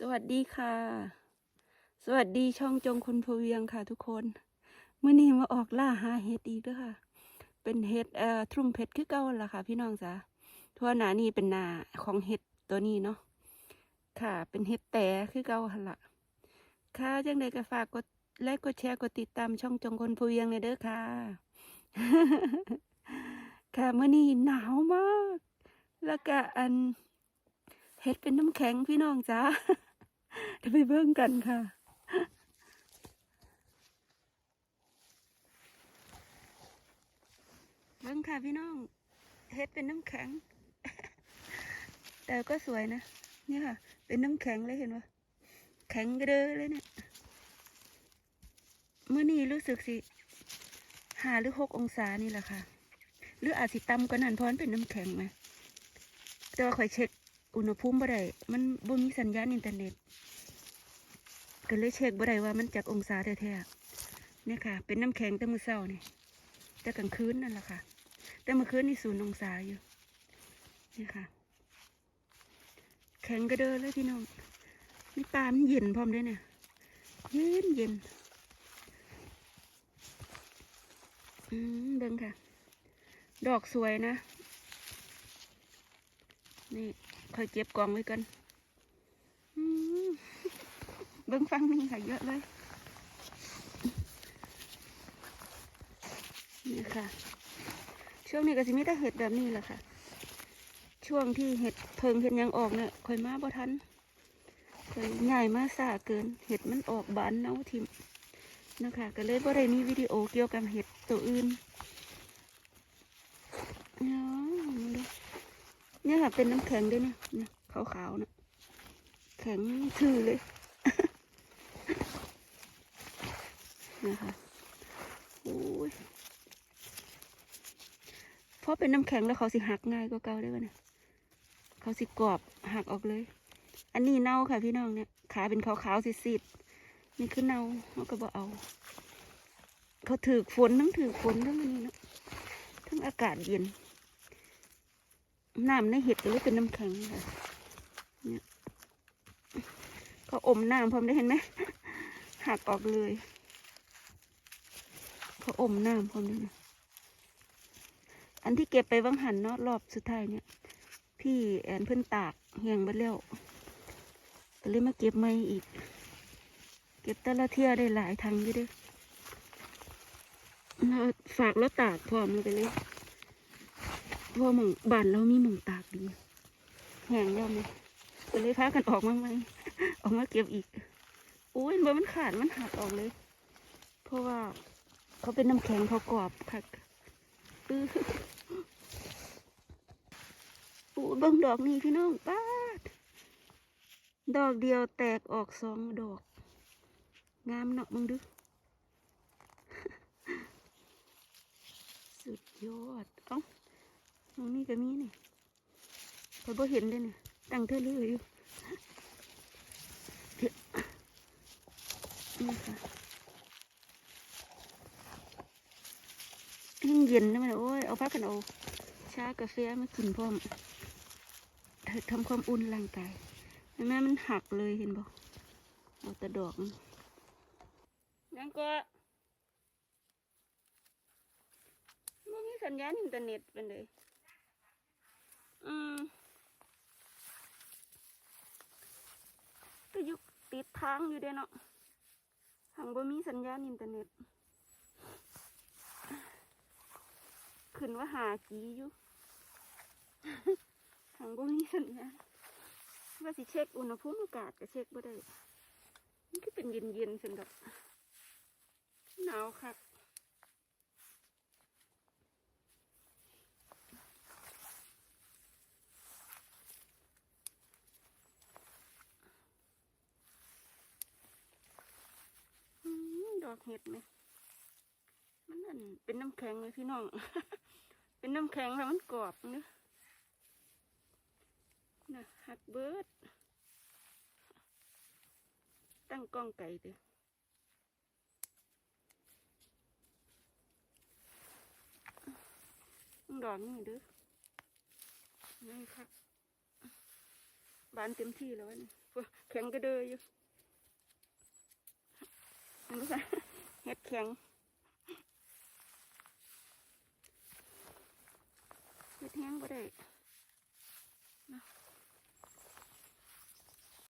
สวัสดีค่ะ สวัสดีช่องจงคนพเวียงค่ะทุกคนเมื่อนี้มาออกล่าหาเห็ดอีกด้วยค่ะ เป็นเห็ดเอ่อทุ่มเผ็ดคือเก่าละค่ะ พี่น้องจ้ะทั่วหนานี่เป็นหนาของเห็ดตัวนี้เนาะค่ะ เป็นเห็ดแต่คือเก่าหละค่ะจังใดก็ฝากกดไลค์กดแชร์กดติดตามช่องจงคนพเวียงเลยเด้อค่ะ ค่ะเมื่อนี้หนาวมาก แล้วก็อัน เฮ็ดเป็นน้ำแข็งพี่น้องจ้าเดี๋ยวไปเบิ่งกันค่ะเบิ่งค่ะพี่น้องเฮ็ดเป็นน้ำแข็ง แต่ก็สวยนะนี่ค่ะ เป็นน้ำแข็งเลยเห็นปะแข็งกระเด้อเลยเนี่ยเมื่อนี้รู้สึกสิห้าหรือหกองศานี่แหละค่ะ หรืออาจสิต่ำกว่านั้นเพราะมันเป็นน้ำแข็งไหมแต่ว่าข่อยเช็ค อุณหภูมิบ่ได้มันบ่มีสัญญาณอินเทอร์เน็ตก็เลยเช็คบ่ได้ว่ามันจากองศาแท้ๆเนี่ยค่ะ เป็นน้ำแข็งแต่มื้อเช้านี่แต่กลางคืนนั่นแหละค่ะ แต่เมื่อคืนนี่ศูนย์องศาอยู่นี่ค่ะ แข็งกระเด้อเลยพี่น้องมีปลามันเย็นพร้อมด้วยเนี่ยเย็นเย็นอืมเบิ่งค่ะ ดอกสวยนะ นี่ คอยเก็บกองไว้กันเบิ้งฟังนี่ค่ะเยอะเลย นี่ค่ะ ช่วงนี้ก็สิมีแต่เห็ดแบบนี้แหละค่ะ ช่วงที่เห็ดเพิงเห็ดยังออกเนี่ยคอยมาบ่ทันคอยง่ายมาสาเกิน เห็ดมันออกบานเน่าทิมนะคะก็เลยบ่ได้มีวิดีโอเกี่ยวกับเห็ดตัวอื่นอ๋อมาดู เนี่ยค่ะเป็นน้ำแข็งด้วยเนี่ยเนี่ยขาวๆนะแข็งทื่อเลยนะคะโอ้ยเพราะเป็นน้ำแข็งแล้วเขาสิหักง่ายกว่าเก่าได้ป่ะเนี่ยเขาสิกรอบหักออกเลย อันนี้เน่าค่ะพี่น้องเนี่ยขาเป็นขาวๆสีดๆนี่คือเน่าเขาก็บอกเอา เขาถือฝนทั้งถือฝนทั้งอันนี้เนาะทั้งอากาศเย็น น้ำในเห็ดก็เลยเป็นน้ำแข็งค่ะเนี่ยเขาอมน้ำพร้อมได้เห็นไหมหักออกเลยเขาอมน้ำพร้อมด้วยนะอันที่เก็บไปวังหันเนาะรอบสุดท้ายเนี่ย พี่แอนเพิ่นตากเหี่ยงไปแล้วก็เลยมาเก็บใหม่อีก เก็บแต่ละเที่ยได้หลายทังอยู่ด้วยฝากแล้วตากพร้อมเลยไปเลย เพราะว่าหมองบ้านเรามีหมองตากดีแห้งแล้วไหมก็เลยพากันออกมาไหมออกมาเก็บอีกโอ้ยบ่มันขาดมันหักออกเลย เพราะว่าเขาเป็นน้ำแข็งเขากรอบค่ะอื้อปูเบิ่งดอกนี่พี่น้องป้าดดอกเดียวแตกออกสองดอก งามเนาะมึงดูสุดยอด เอ้า ตรงนี้ก็มีนี่พอบ่เห็นเลยเนี่ยตั้งเท่าเรืออยู่นี่ค่ะยิ่งเย็นนะมันโอ้ยเอาพักกันเอาชากาแฟมากินพร้อมเธอทำความอุ่นร่างกายเห็นไมมันหักเลยเห็นบ่เอาแต่ดอกมันยังก็ไม่มีสัญญาณอินเทอร์เน็ตเป็นเลย อืมก็อยุ ติดทางอยู่เด้เนาะทางบ่มีสัญญาณอินเทอร์เน็ต ขึ้นว่าหาจีอยู่ทางบ่มีสัญญาณว่าสิเช็คอุณหภูมิอากาศก็เช็คบ่ได้ มันก็เป็นเย็นๆสันดอกหนาวคัก เห็ดไหมมันนั่นเป็นน้ำแข็งเลยพี่น้อง เป็นน้ำแข็งแล้วมันกรอบเนื้อนะฮักเบิร์ดตั้งกล้องไก่เดิดอนนี่ดึนี่ค่ะบานเต็มที่แล้วนี่แข็งกระเดยอยู่ไม่นไหมค เฮ็ดเครื่งเฮ็ดแห้งก็ได้